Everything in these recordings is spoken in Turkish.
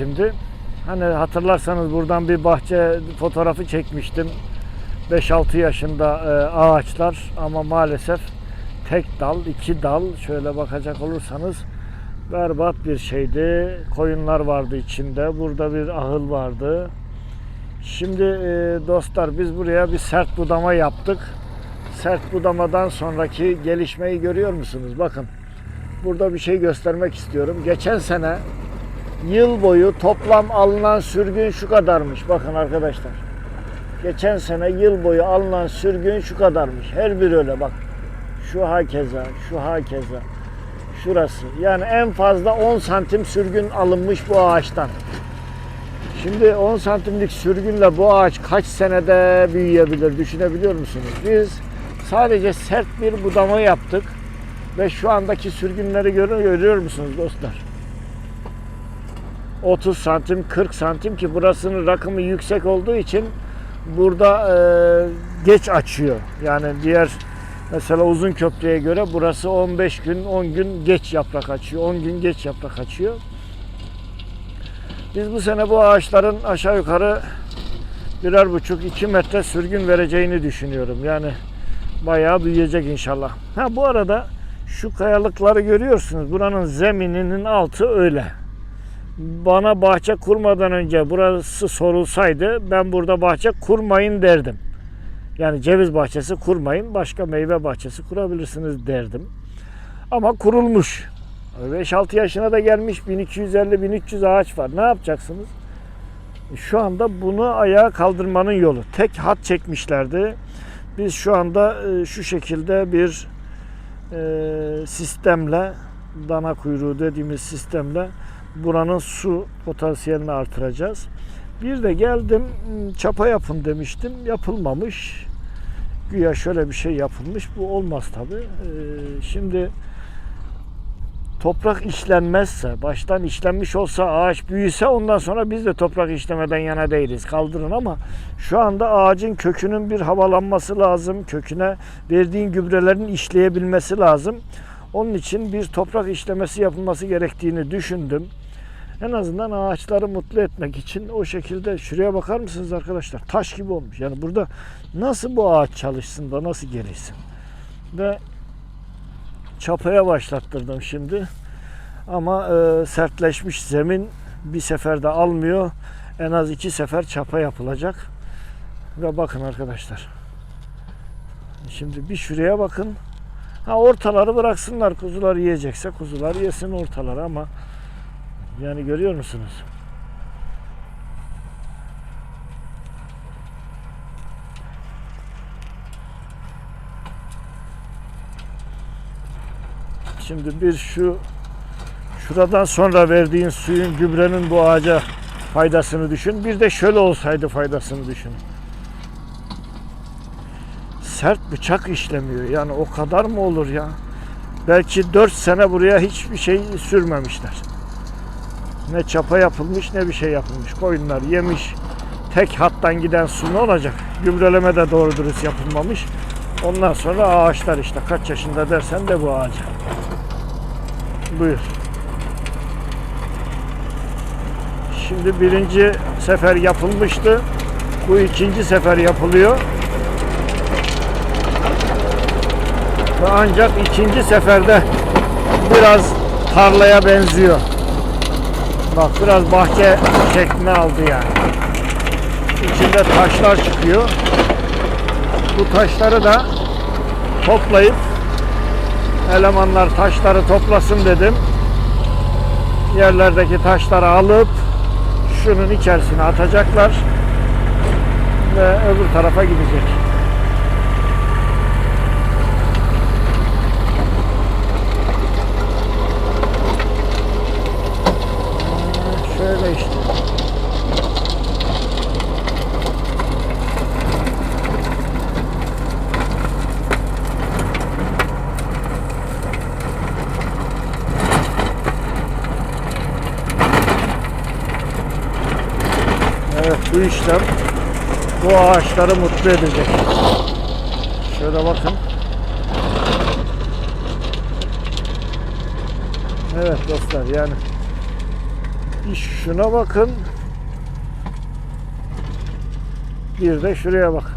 şimdi. Hani hatırlarsanız buradan bir bahçe fotoğrafı çekmiştim. 5-6 yaşında e, ağaçlar ama maalesef tek dal, iki dal şöyle bakacak olursanız berbat bir şeydi. Koyunlar vardı içinde. Burada bir ahıl vardı. Şimdi e, dostlar biz buraya bir sert budama yaptık. Sert budamadan sonraki gelişmeyi görüyor musunuz? Bakın. Burada bir şey göstermek istiyorum. Geçen sene yıl boyu toplam alınan sürgün şu kadarmış. Bakın arkadaşlar. Geçen sene yıl boyu alınan sürgün şu kadarmış. Her bir öyle bak. Şu hakeza, şu hakeza. Şurası. Yani en fazla 10 santim sürgün alınmış bu ağaçtan. Şimdi 10 santimlik sürgünle bu ağaç kaç senede büyüyebilir düşünebiliyor musunuz? Biz sadece sert bir budama yaptık ve şu andaki sürgünleri görüyor, görüyor musunuz dostlar? 30 santim 40 santim ki burasının rakımı yüksek olduğu için burada e, geç açıyor. Yani diğer mesela uzun köprüye göre burası 15 gün 10 gün geç yaprak açıyor. 10 gün geç yaprak açıyor. Biz bu sene bu ağaçların aşağı yukarı birer buçuk iki metre sürgün vereceğini düşünüyorum. Yani bayağı büyüyecek inşallah. Ha bu arada şu kayalıkları görüyorsunuz. Buranın zemininin altı öyle. Bana bahçe kurmadan önce burası sorulsaydı ben burada bahçe kurmayın derdim. Yani ceviz bahçesi kurmayın, başka meyve bahçesi kurabilirsiniz derdim. Ama kurulmuş. 5-6 yaşına da gelmiş 1250-1300 ağaç var. Ne yapacaksınız? Şu anda bunu ayağa kaldırmanın yolu. Tek hat çekmişlerdi. Biz şu anda e, şu şekilde bir e, sistemle dana kuyruğu dediğimiz sistemle buranın su potansiyelini artıracağız. Bir de geldim m, çapa yapın demiştim. Yapılmamış. Güya şöyle bir şey yapılmış. Bu olmaz tabi. Şimdi toprak işlenmezse, baştan işlenmiş olsa, ağaç büyüse ondan sonra biz de toprak işlemeden yana değiliz. Kaldırın ama şu anda ağacın kökünün bir havalanması lazım. Köküne verdiğin gübrelerin işleyebilmesi lazım. Onun için bir toprak işlemesi yapılması gerektiğini düşündüm. En azından ağaçları mutlu etmek için o şekilde şuraya bakar mısınız arkadaşlar? Taş gibi olmuş. Yani burada nasıl bu ağaç çalışsın da nasıl gelişsin? Ve çapaya başlattırdım şimdi. Ama e, sertleşmiş zemin bir seferde almıyor. En az iki sefer çapa yapılacak. Ve bakın arkadaşlar. Şimdi bir şuraya bakın. Ha ortaları bıraksınlar kuzular yiyecekse kuzular yesin ortaları ama yani görüyor musunuz? Şimdi bir şu şuradan sonra verdiğin suyun gübrenin bu ağaca faydasını düşün. Bir de şöyle olsaydı faydasını düşün. Sert bıçak işlemiyor. Yani o kadar mı olur ya? Belki 4 sene buraya hiçbir şey sürmemişler. Ne çapa yapılmış ne bir şey yapılmış. Koyunlar yemiş. Tek hattan giden su ne olacak? Gübreleme de doğru dürüst yapılmamış. Ondan sonra ağaçlar işte kaç yaşında dersen de bu ağaca. Buyur. Şimdi birinci sefer yapılmıştı. Bu ikinci sefer yapılıyor. Ve ancak ikinci seferde biraz tarlaya benziyor. Bak biraz bahçe şeklini aldı yani. İçinde taşlar çıkıyor. Bu taşları da toplayıp elemanlar taşları toplasın dedim. Yerlerdeki taşları alıp şunun içerisine atacaklar ve öbür tarafa gidecek. Şöyle işte. Evet bu işlem bu ağaçları mutlu edecek. Şöyle bakın. Evet dostlar yani şuna bakın. Bir de şuraya bakın.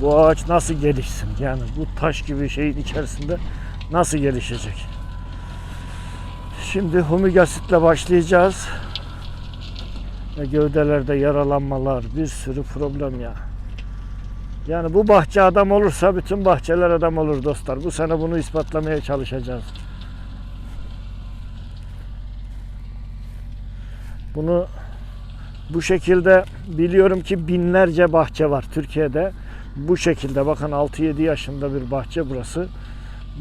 Bu ağaç nasıl gelişsin? Yani bu taş gibi şeyin içerisinde nasıl gelişecek? Şimdi humik asitle başlayacağız. Ve gövdelerde yaralanmalar, bir sürü problem ya. Yani bu bahçe adam olursa bütün bahçeler adam olur dostlar. Bu sene bunu ispatlamaya çalışacağız. Bunu bu şekilde biliyorum ki binlerce bahçe var Türkiye'de. Bu şekilde bakın 6-7 yaşında bir bahçe burası.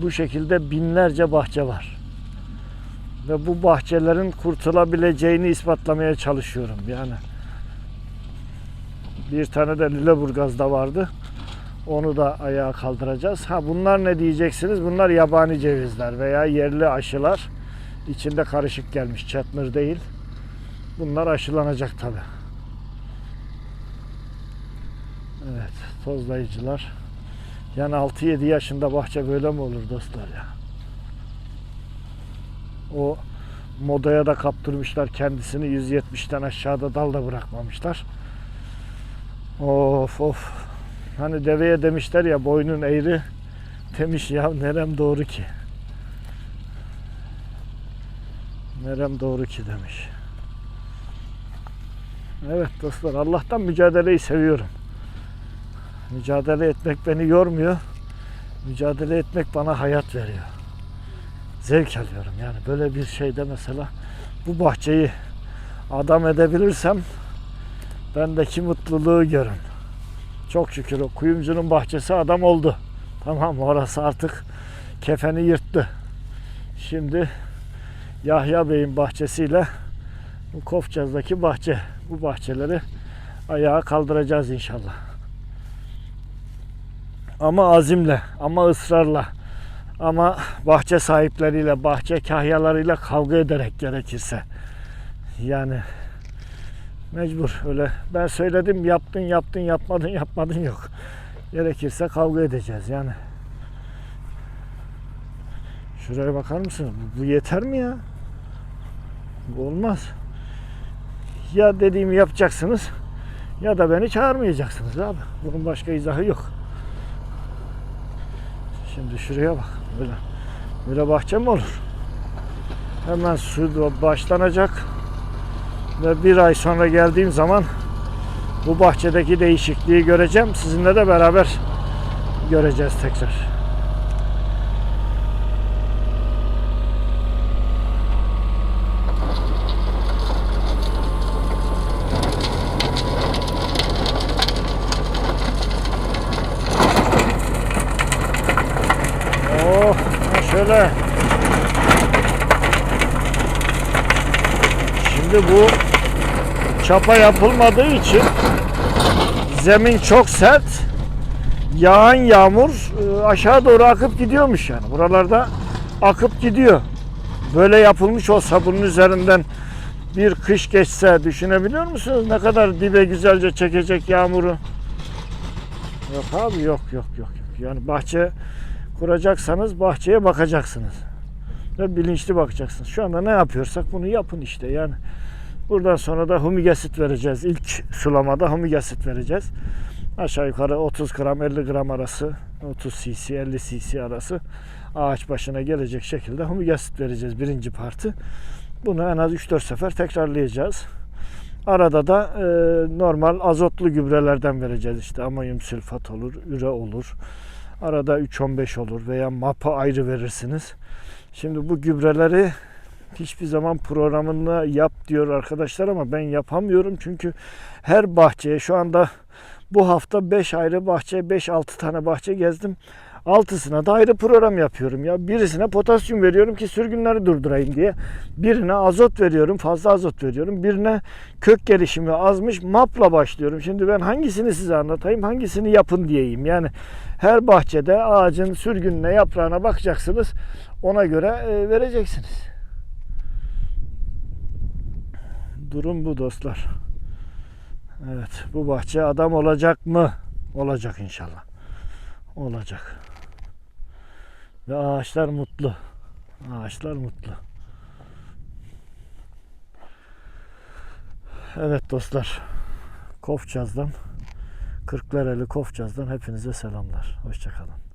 Bu şekilde binlerce bahçe var. Ve bu bahçelerin kurtulabileceğini ispatlamaya çalışıyorum yani. Bir tane de Lüleburgaz'da vardı. Onu da ayağa kaldıracağız. Ha bunlar ne diyeceksiniz? Bunlar yabani cevizler veya yerli aşılar. İçinde karışık gelmiş. Çatnır değil. Bunlar aşılanacak tabi. Evet, tozlayıcılar. Yani 6-7 yaşında bahçe böyle mi olur dostlar ya? O modaya da kaptırmışlar kendisini 170'ten aşağıda dal da bırakmamışlar. Of of. Hani deveye demişler ya boynun eğri demiş ya nerem doğru ki? Nerem doğru ki demiş. Evet dostlar Allah'tan mücadeleyi seviyorum. Mücadele etmek beni yormuyor. Mücadele etmek bana hayat veriyor. Zevk alıyorum yani böyle bir şeyde mesela bu bahçeyi adam edebilirsem bendeki mutluluğu görün. Çok şükür o kuyumcunun bahçesi adam oldu. Tamam orası artık kefeni yırttı. Şimdi Yahya Bey'in bahçesiyle bu Kofcaz'daki bahçe. Bu bahçeleri ayağa kaldıracağız inşallah. Ama azimle, ama ısrarla, ama bahçe sahipleriyle, bahçe kahyalarıyla kavga ederek gerekirse. Yani mecbur öyle ben söyledim yaptın yaptın yapmadın yapmadın yok. Gerekirse kavga edeceğiz yani. Şuraya bakar mısınız? Bu- Bu yeter mi ya? Bu olmaz. Ya dediğimi yapacaksınız ya da beni çağırmayacaksınız abi. Bunun başka izahı yok. Şimdi şuraya bak. Böyle, böyle bahçe mi olur? Hemen su başlanacak. Ve bir ay sonra geldiğim zaman bu bahçedeki değişikliği göreceğim. Sizinle de beraber göreceğiz tekrar. Oh, ha şöyle. Şimdi bu çapa yapılmadığı için zemin çok sert. Yağan yağmur e, aşağı doğru akıp gidiyormuş yani. Buralarda akıp gidiyor. Böyle yapılmış olsa bunun üzerinden bir kış geçse düşünebiliyor musunuz? Ne kadar dibe güzelce çekecek yağmuru. Yok abi yok yok yok. yok. Yani bahçe kuracaksanız bahçeye bakacaksınız. Ve bilinçli bakacaksınız. Şu anda ne yapıyorsak bunu yapın işte yani. Buradan sonra da humik vereceğiz. İlk sulamada humik vereceğiz. Aşağı yukarı 30 gram 50 gram arası 30 cc 50 cc arası ağaç başına gelecek şekilde humik vereceğiz birinci partı. Bunu en az 3-4 sefer tekrarlayacağız. Arada da e, normal azotlu gübrelerden vereceğiz. İşte amonyum sülfat olur, üre olur. Arada 3-15 olur veya mapa ayrı verirsiniz. Şimdi bu gübreleri hiçbir zaman programında yap diyor arkadaşlar ama ben yapamıyorum çünkü her bahçeye şu anda bu hafta 5 ayrı bahçe 5-6 tane bahçe gezdim. Altısına da ayrı program yapıyorum ya. Birisine potasyum veriyorum ki sürgünleri durdurayım diye. Birine azot veriyorum, fazla azot veriyorum. Birine kök gelişimi azmış, mapla başlıyorum. Şimdi ben hangisini size anlatayım, hangisini yapın diyeyim. Yani her bahçede ağacın sürgününe, yaprağına bakacaksınız. Ona göre e, vereceksiniz. durum bu dostlar. Evet bu bahçe adam olacak mı? Olacak inşallah. Olacak. Ve ağaçlar mutlu. Ağaçlar mutlu. Evet dostlar. Kofçaz'dan Kırklareli Kofçaz'dan hepinize selamlar. Hoşçakalın.